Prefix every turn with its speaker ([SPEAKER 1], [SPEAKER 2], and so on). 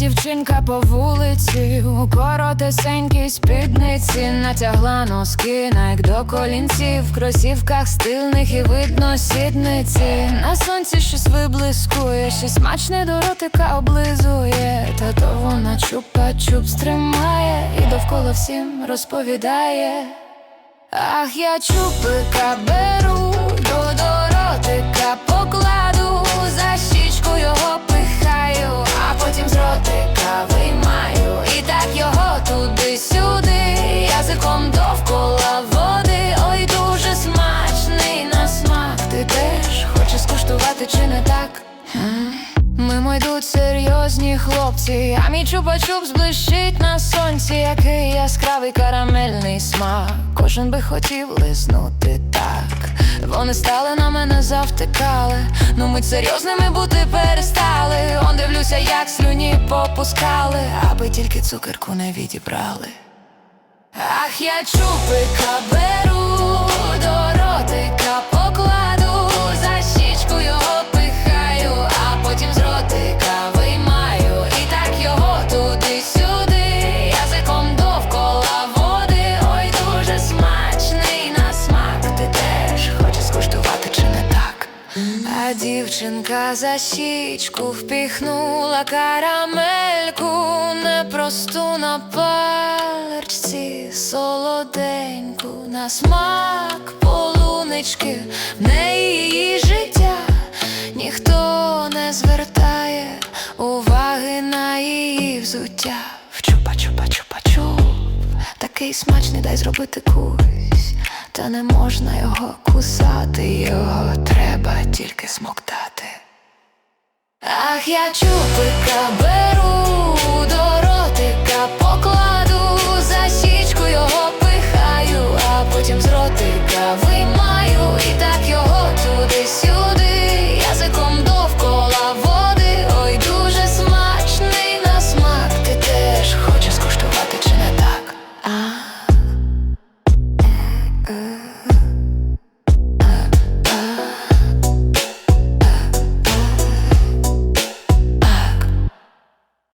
[SPEAKER 1] дівчинка по вулиці, у коротесенькій спідниці натягла носки, найк до колінців, в кросівках стильних і видно сідниці. На сонці щось виблискує, щось смачне до ротика облизує, та то вона чупа-чуп стримає і довкола всім розповідає. Ах, я чупика беру, не так? Мимо йдуть серйозні хлопці, а мій чупа-чуп зблищить на сонці, який яскравий карамельний смак. Кожен би хотів лизнути так. Вони стали на мене завтикали. Ну ми серйозними бути перестали. Он дивлюся, як слюні попускали, аби тільки цукерку не відібрали. Ах, я чупика беру, до дівчинка за щічку впіхнула карамельку непросту на паличці, солоденьку. На смак полунички, в неї її життя ніхто не звертає уваги на її взуття. Вчупа-чупа-чупа-чуп, такий смачний дай зробити кусь, та не можна його кусати, його треба тільки смоктати. Ах, я чупика Uh.